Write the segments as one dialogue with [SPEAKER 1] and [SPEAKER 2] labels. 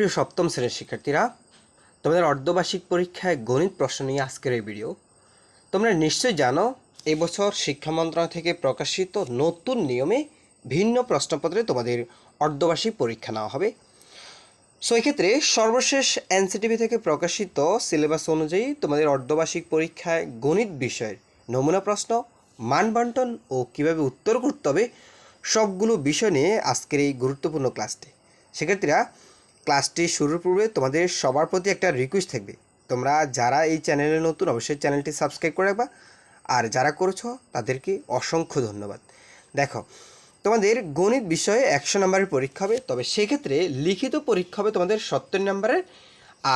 [SPEAKER 1] প্রিয় সপ্তম শ্রেণির শিক্ষার্থীরা, তোমাদের অর্ধবার্ষিক পরীক্ষায় গণিত প্রশ্ন নিয়ে আজকের এই ভিডিও তোমরা নিশ্চয়ই জানো এবছর শিক্ষা মন্ত্রণালয় থেকে প্রকাশিত নতুন নিয়মে ভিন্ন প্রশ্নপত্রে তোমাদের অর্ধবার্ষিক পরীক্ষা নেওয়া হবে। সো এক্ষেত্রে সর্বশেষ এনসিটিভি থেকে প্রকাশিত সিলেবাস অনুযায়ী তোমাদের অর্ধবার্ষিক পরীক্ষায় গণিত বিষয়ের নমুনা প্রশ্ন, মান বন্টন ও কীভাবে উত্তর করতে হবে, সবগুলো বিষয় নিয়ে আজকের এই গুরুত্বপূর্ণ ক্লাসটি শিক্ষার্থীরা ক্লাসটি শুরুর পূর্বে তোমাদের সবার প্রতি একটা রিকোয়েস্ট থাকবে। তোমরা যারা এই চ্যানেলে নতুন, অবশ্যই চ্যানেলটি সাবস্ক্রাইব করে রাখবা। আর যারা করেছ, তাদেরকে অসংখ্য ধন্যবাদ। দেখো, তোমাদের গণিত বিষয়ে একশো নম্বরের পরীক্ষা হবে, তবে সেক্ষেত্রে লিখিত পরীক্ষা হবে তোমাদের সত্তর নম্বরের।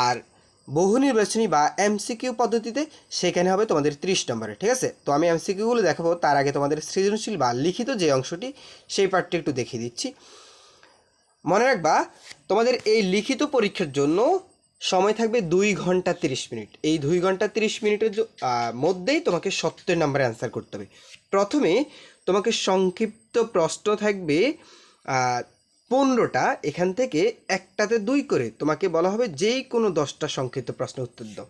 [SPEAKER 1] আর বহু নির্বাচনী বা এমসিকিউ পদ্ধতিতে সেখানে হবে তোমাদের ত্রিশ নম্বরে ঠিক আছে? তো আমি এমসিকিউগুলো দেখাবো, তার আগে তোমাদের সৃজনশীল বা লিখিত যে অংশটি, সেই পার্টটি একটু দেখিয়ে দিচ্ছি। মনে রাখবা, তোমাদের এই লিখিত পরীক্ষার জন্য সময় থাকবে দুই ঘণ্টা তিরিশ মিনিট। এই দুই ঘণ্টা তিরিশ মিনিটের মধ্যেই তোমাকে সত্তর নাম্বারে অ্যান্সার করতে হবে। প্রথমে তোমাকে সংক্ষিপ্ত প্রশ্ন থাকবে পনেরোটা, এখান থেকে একটাতে দুই করে তোমাকে বলা হবে যেই কোনো দশটা সংক্ষিপ্ত প্রশ্ন উত্তর দাও।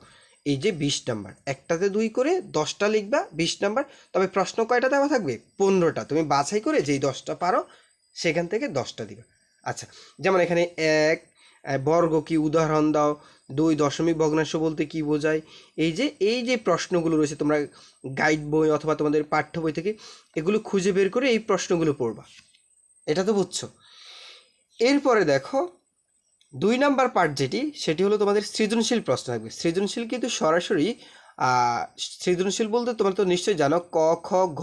[SPEAKER 1] এই যে বিশ নাম্বার, একটাতে দুই করে দশটা লিখবা, বিশ নাম্বার, তবে প্রশ্ন কয়টা দেওয়া থাকবে? পনেরোটা। তুমি বাছাই করে যেই দশটা পারো, সেখান থেকে দশটা দিবা। আচ্ছা যেমন এখানে এক বর্গ কি উদাহরণ দাও, দুই দশমিক ভগ্নাংশ বলতে কি বোঝায়? এই যে এই যে প্রশ্নগুলো রয়েছে, তোমরা গাইড বই অথবা তোমাদের পাঠ্য বই থেকে, এগুলো খুঁজে বের করে এই প্রশ্নগুলো পড়বা। এটা তো বুঝছ? এরপরে দেখো, দুই নাম্বার পার্ট যেটি, সেটি হলো তোমাদের সৃজনশীল প্রশ্ন থাকবে। সৃজনশীল কিন্তু সরাসরি সৃজনশীল বলতে তোমরা তো নিশ্চয়ই জানো, ক, খ, ঘ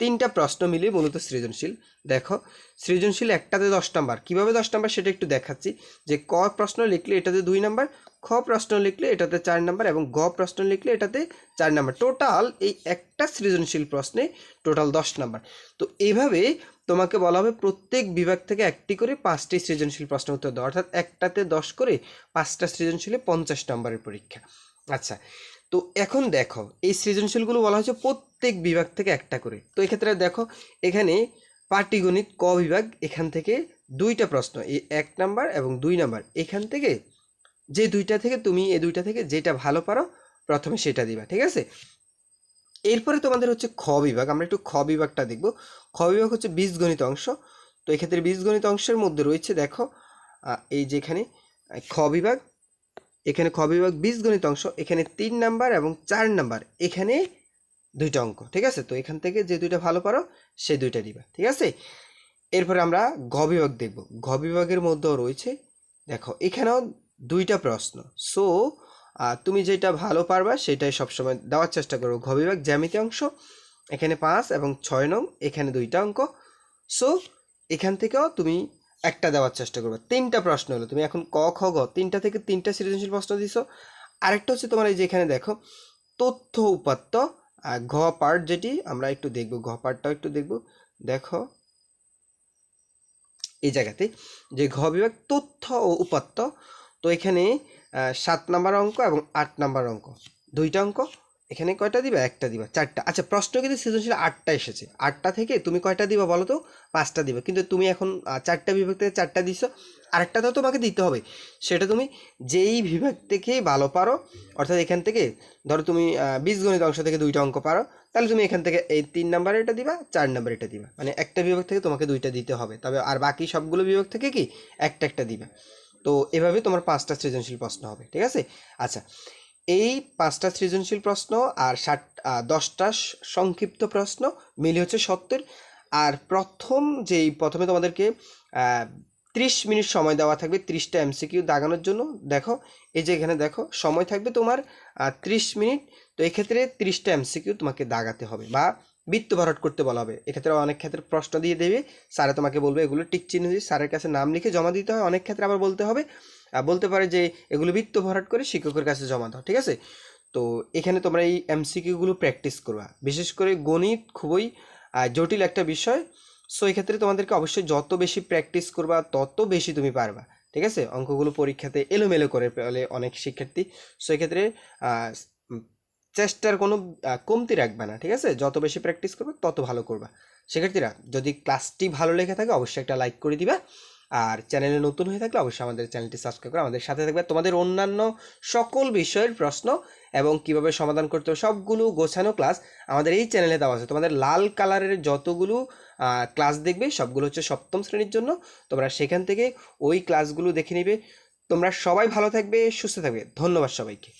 [SPEAKER 1] তিনটা প্রশ্ন মিলিয়ে মূলত সৃজনশীল। দেখো, সৃজনশীল একটাতে দশ নাম্বার। কীভাবে দশ নাম্বার সেটা একটু দেখাচ্ছি। যে ক প্রশ্ন লিখলে এটাতে দুই নাম্বার, খ প্রশ্ন লিখলে এটাতে চার নাম্বার এবং গ প্রশ্ন লিখলে এটাতে চার নাম্বার। টোটাল এই একটা সৃজনশীল প্রশ্নে টোটাল দশ নাম্বার। তো এইভাবে তোমাকে বলা হবে প্রত্যেক বিভাগ থেকে একটি করে পাঁচটি সৃজনশীল প্রশ্ন উত্তর দেওয়া। অর্থাৎ একটাতে দশ করে পাঁচটা সৃজনশীলে পঞ্চাশ নম্বরের পরীক্ষা। আচ্ছা তো এখন দেখো, এই সৃজনশীলগুলো বলা হয়েছে প্রত্যেক বিভাগ থেকে একটা করে। তো এক্ষেত্রে দেখো, এখানে পাটিগণিত ক বিভাগ, এখান থেকে দুইটা প্রশ্ন, এই এক নাম্বার এবং দুই নাম্বার। এখান থেকে যে দুইটা থেকে তুমি এই দুইটা থেকে যেটা ভালো পারো, প্রথমে সেটা দিবা, ঠিক আছে? এরপরে তোমাদের হচ্ছে খ বিভাগ, আমরা একটু খ বিভাগটা দেখব। খ বিভাগ হচ্ছে বীজগণিত অংশ। তো এক্ষেত্রে বীজগণিত অংশের মধ্যে রয়েছে, দেখো এই যেখানে খ বিভাগ এখানে খ বিভাগ বীজগণিত অংশ, এখানে তিন নাম্বার এবং চার নাম্বার। এখানে দুইটা অঙ্ক, ঠিক আছে? তো এখান থেকে যে দুইটা ভালো পারো সেই দুইটা দিবা, ঠিক আছে? এরপরে আমরা ঘ বিভাগ দেখব। ঘ বিভাগের মধ্যেও রয়েছে, দেখো, এখানেও দুইটা প্রশ্ন। সো তুমি যেটা ভালো পারবা, সেটাই সবসময় দেওয়ার চেষ্টা করো। ঘ বিভাগ জ্যামিতি অংশ, এখানে পাঁচ এবং ছয় নং, এখানে দুইটা অঙ্ক। সো এখান থেকেও তুমি একটা দেওয়ার চেষ্টা করবে। তিনটা প্রশ্ন হলো, তুমি এখন ক, খ, গ, তিনটা থেকে তিনটা সৃজনশীল প্রশ্ন দিছো। আরেকটা হচ্ছে তোমার এই যে এখানে দেখো, তথ্য উপাত্ত ঘ পার্ট যেটি, আমরা একটু দেখব, ঘ পার্টটাও একটু দেখব। দেখো, এই জায়গাতে যে ঘ বিভাগ তথ্য ও উপাত্ত, তো এখানে সাত নাম্বার অঙ্ক এবং আট নাম্বার অঙ্ক। দুইটা অঙ্ক এখানে কয়টা দিবা? একটা দিবা, চারটা। আচ্ছা প্রশ্ন কিন্তু সৃজনশীল আটটা এসেছে। আটটা থেকে তুমি কয়টা দিবা বলো তো? পাঁচটা দিবা। কিন্তু তুমি এখন চারটা বিভাগ থেকে চারটা দিছো। আরেকটা তো তোমাকে দিতে হবে। সেটা তুমি যেই বিভাগ থেকে ভালো পারো, অর্থাৎ এখান থেকে, ধরো তুমি বীজগণিত অংশ থেকে দুইটা অঙ্ক পারো, তাহলে তুমি এখান থেকে এই তিন নাম্বারে এটা দিবা, চার নাম্বারে এটা দিবা। মানে একটা বিভাগ থেকে তোমাকে দুইটা দিতে হবে। তবে আর বাকি সবগুলো বিভাগ থেকে কি? একটা একটা দিবা। তো এভাবে তোমার পাঁচটা সৃজনশীল প্রশ্ন হবে। ঠিক আছে? আচ্ছা এই পাঁচটা সৃজনশীল প্রশ্ন আর ষাট দশটা সংক্ষিপ্ত প্রশ্ন, মিলে হচ্ছে সত্তর। আর প্রথম যেই প্রথমে তোমাদেরকে ত্রিশ মিনিট সময় দেওয়া থাকবে ত্রিশটা এমসিকিউ দাগানোর জন্য, দেখো, এই যে এখানে দেখো, সময় থাকবে তোমার ত্রিশ মিনিট, তো এক্ষেত্রে ত্রিশটা এমসিকিউ তোমাকে দাগাতে হবে বা বৃত্ত ভরাট করতে বলা হবে। এক্ষেত্রে অনেক ক্ষেত্রে প্রশ্ন দিয়ে দেবে, স্যারে তোমাকে বলবে এগুলো টিক চিহ্ন দিয়ে স্যারের কাছে নাম লিখে জমা দিতে হয়, অনেক ক্ষেত্রে আবার বলতে হবে বলতে পারে যে এগুলো বৃত্ত ভরাট করে শিক্ষকের কাছে জমা দাও, ঠিক আছে? তো এখানে তোমরা এই এমসিকিউগুলো প্র্যাকটিস করবা। বিশেষ করে গণিত খুবই জটিল একটা বিষয়। সো এক্ষেত্রে তোমাদেরকে অবশ্যই যত বেশি প্র্যাকটিস করবা, তত বেশি তুমি পারবা, ঠিক আছে? অঙ্কগুলো পরীক্ষাতে এলোমেলো করে ফেলে অনেক শিক্ষার্থী। সো এক্ষেত্রে চেষ্টার কোনো কমতি রাখবে না, ঠিক আছে? যত বেশি প্র্যাকটিস করবে, তত ভালো করবা। শিক্ষার্থীরা, যদি ক্লাসটি ভালো লেগে থাকে, অবশ্যই একটা লাইক করে দিবা। আর চ্যানেলে নতুন হয়ে থাকলে অবশ্যই আমাদের চ্যানেলটি সাবস্ক্রাইব করে আমাদের সাথে থাকবে। তোমাদের অন্যান্য সকল বিষয়ের প্রশ্ন এবং কীভাবে সমাধান করতে হবে সবগুলো গোছানো ক্লাস আমাদের এই চ্যানেলে দেওয়া আছে। তোমাদের লাল কালারের যতগুলো ক্লাস দেখবে, সবগুলো হচ্ছে সপ্তম শ্রেণির জন্য। তোমরা সেখান থেকে ওই ক্লাসগুলো দেখে নিবে। তোমরা সবাই ভালো থাকবে, সুস্থ থাকবে। ধন্যবাদ সবাইকে।